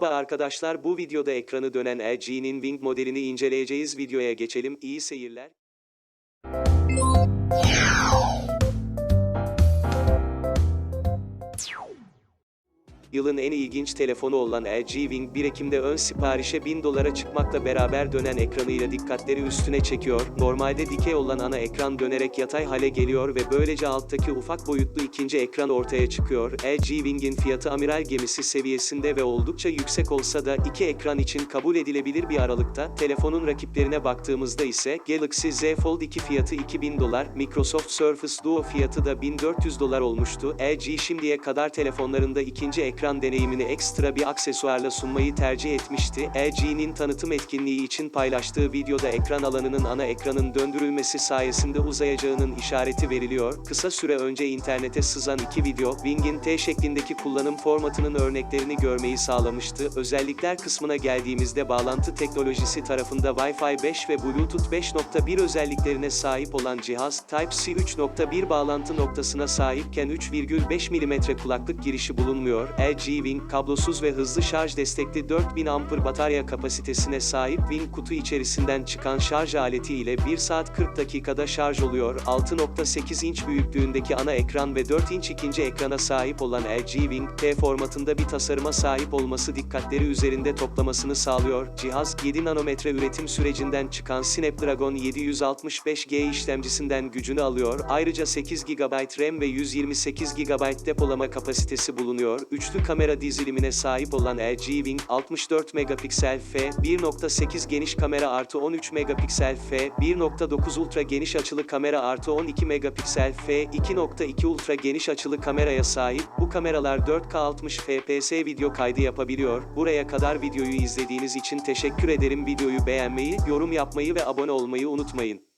Merhaba arkadaşlar bu videoda ekranı dönen LG'nin Wing modelini inceleyeceğiz videoya geçelim iyi seyirler. Yılın en ilginç telefonu olan LG Wing 1 Ekim'de ön siparişe 1000 dolara çıkmakla beraber dönen ekranıyla dikkatleri üstüne çekiyor. Normalde dikey olan ana ekran dönerek yatay hale geliyor ve böylece alttaki ufak boyutlu ikinci ekran ortaya çıkıyor. LG Wing'in fiyatı amiral gemisi seviyesinde ve oldukça yüksek olsa da iki ekran için kabul edilebilir bir aralıkta. Telefonun rakiplerine baktığımızda ise Galaxy Z Fold 2 fiyatı 2000 dolar, Microsoft Surface Duo fiyatı da 1400 dolar olmuştu. LG şimdiye kadar telefonlarında ikinci ekran deneyimini ekstra bir aksesuarla sunmayı tercih etmişti. LG'nin tanıtım etkinliği için paylaştığı videoda ekran alanının ana ekranın döndürülmesi sayesinde uzayacağının işareti veriliyor. Kısa süre önce internete sızan iki video, Wing'in T şeklindeki kullanım formatının örneklerini görmeyi sağlamıştı. Özellikler kısmına geldiğimizde bağlantı teknolojisi tarafında Wi-Fi 5 ve Bluetooth 5.1 özelliklerine sahip olan cihaz, Type-C 3.1 bağlantı noktasına sahipken 3,5 mm kulaklık girişi bulunmuyor. LG Wing, kablosuz ve hızlı şarj destekli 4000 amper batarya kapasitesine sahip Wing kutu içerisinden çıkan şarj aleti ile 1 saat 40 dakikada şarj oluyor. 6.8 inç büyüklüğündeki ana ekran ve 4 inç ikinci ekrana sahip olan LG Wing, T formatında bir tasarıma sahip olması dikkatleri üzerinde toplamasını sağlıyor. Cihaz, 7 nanometre üretim sürecinden çıkan Snapdragon 765G işlemcisinden gücünü alıyor. Ayrıca 8 GB RAM ve 128 GB depolama kapasitesi bulunuyor. Üçlü kamera dizilimine sahip olan LG Wing, 64 megapiksel f 1.8 geniş kamera artı 13 megapiksel f 1.9 ultra geniş açılı kamera artı 12 megapiksel f 2.2 ultra geniş açılı kameraya sahip. Bu kameralar 4K 60 fps video kaydı yapabiliyor. Buraya kadar videoyu izlediğiniz için teşekkür ederim. Videoyu beğenmeyi, yorum yapmayı ve abone olmayı unutmayın.